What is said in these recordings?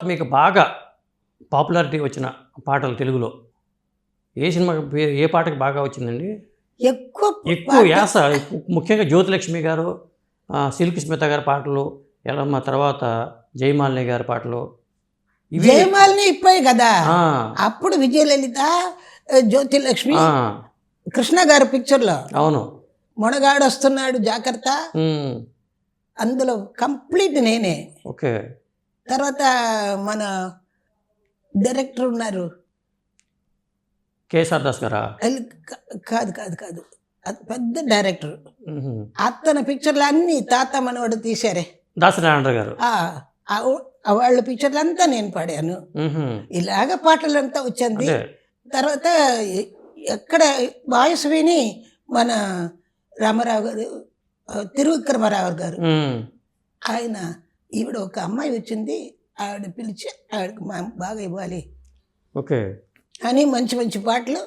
మీకు బాగా పాపులారిటీ వచ్చిన పాటలు తెలుగులో. ఏ సినిమాకి పేరు ఏ పాటకి బాగా వచ్చిందండి? ఎక్కువ ఎక్కువ యాస ముఖ్యంగా జ్యోతిలక్ష్మి గారు సిల్క్ స్మిత గారి పాటలు ఎలమ్మ తర్వాత జయమాలిని గారి పాటలు జయమాలిని ఇప్పుడే కదా. అప్పుడు విజయలలిత జ్యోతిలక్ష్మి కృష్ణ గారి పిక్చర్లో అవును. మొనగాడు వస్తున్నాడు జాగ్రత్త అందులో కంప్లీట్ నేనే. ఓకే. తర్వాత మన డైరెక్టర్ ఉన్నారు. కేఎస్ఆర్ దాస్ గారా? కాదు కాదు కాదు. పెద్ద డైరెక్టర్. అతని పిక్చర్లు అన్నీ తాత మనవాడు తీశారే. దాసనారాయణ గారు? వాళ్ళ పిక్చర్లు అంతా నేను పాడాను. ఇలాగ పాటలంతా వచ్చింది. తర్వాత ఎక్కడ వాయిస్ విని మన రామారావు గారు తిరువిక్రమరావు గారు. ఆయన ఈవిడ ఒక అమ్మాయి వచ్చింది ఆవిడ పిలిచి ఆవిడకి మా బాగా ఇవ్వాలి. ఓకే. అని మంచి మంచి పాటలు.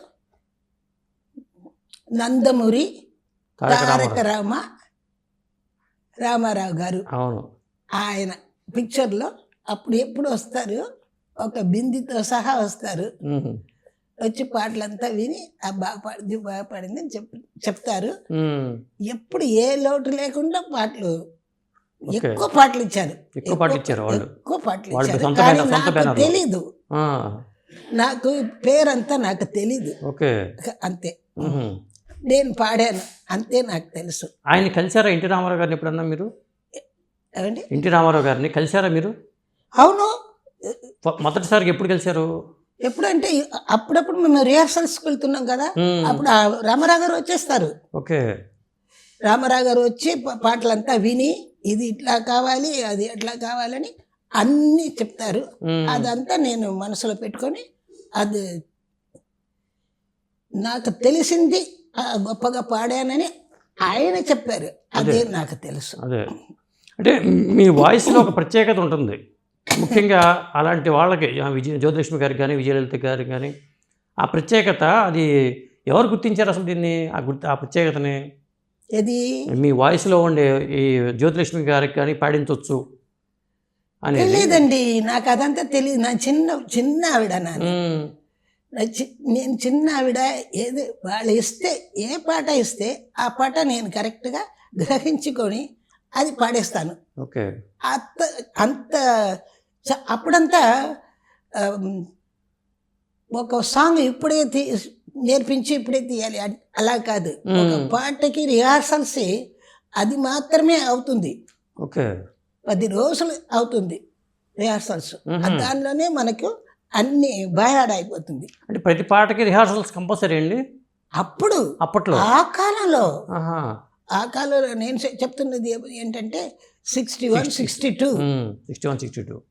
నందమూరి తారక రామ రామారావు గారు. అవును. ఆయన పిక్చర్లో అప్పుడు ఎప్పుడు వస్తారు ఒక బిందితో సహా వస్తారు. వచ్చి పాటలంతా విని ఆ బాగా పాడింది బాగా పాడింది అని చెప్ చెప్తారు. ఎప్పుడు ఏ లోటు లేకుండా పాటలు. ఎక్కువ పాటలు ఇచ్చారు ఎక్కువ పాటలు ఇచ్చారు వాళ్ళు. ఎక్కువ పాటలు ఇచ్చారు కానీ నాకు. తెలీదు. నాకు పేరంతా నాకు తెలీదు. ఓకే. అంతే. నేను పాడాను. అంతే నాకు తెలుసు. ఆయన కలిసారా ఎన్టీ రామారావు గారిని ఎప్పుడన్నా మీరు? ఏమండి ఎన్టీ రామారావు గారిని కలిసారా మీరు? అవును. మొదటిసారిగా ఎప్పుడు కలిశారు? ఎప్పుడంటే అప్పుడప్పుడు మేము రిహార్సల్స్కి వెళ్తున్నాం కదా. అప్పుడు రామారావు గారు వచ్చేస్తారు. ఓకే. రామారావు గారు వచ్చి పాటలంతా విని ఇది ఇట్లా కావాలి అది ఎట్లా కావాలని అన్నీ చెప్తారు. అదంతా నేను మనసులో పెట్టుకొని అది నాకు తెలిసింది గొప్పగా పాడానని ఆయన చెప్పారు. అదే నాకు తెలుసు. అదే. అంటే మీ వాయిస్లో ఒక ప్రత్యేకత ఉంటుంది. ముఖ్యంగా అలాంటి వాళ్ళకి విజయ జ్యోతిలక్ష్మి గారికి కానీ విజయలలిత గారికి కానీ ఆ ప్రత్యేకత అది ఎవరు గుర్తించారు అసలు దీన్ని? ఆ గుర్తు ఆ ప్రత్యేకతని? ఇది మీ వాయిస్లో ఉండే ఈ జ్యోతిలక్ష్మి గారికి కానీ పాడించవచ్చు అనేది. తెలియదండి నాకు అదంతా తెలియదు నా చిన్న చిన్న ఆవిడ నాన్న నేను చిన్న ఆవిడ ఏది వాళ్ళు ఇస్తే ఏ పాట ఇస్తే ఆ పాట నేను కరెక్ట్గా గ్రహించుకొని అది పాడేస్తాను. ఓకే. అంత అంత అప్పుడంతా ఒక సాంగ్ ఇప్పుడే తీ నేర్పించి ఇప్పుడే తీయాలి. అలా కాదు. ఒక. పాటకి రిహార్సల్స్ అది మాత్రమే అవుతుంది. ఓకే. పది రోజులు అవుతుంది రిహార్సల్స్. దానిలోనే మనకు అన్ని బయాడ్ అయిపోతుంది. అంటే ప్రతి పాటకి రిహార్సల్స్ కంపల్సరీ అండి? అప్పుడు అప్పట్లో? ఆ కాలంలో ఆ కాలంలో నేను చెప్తున్నది ఏంటంటే sixty one sixty two sixty one sixty two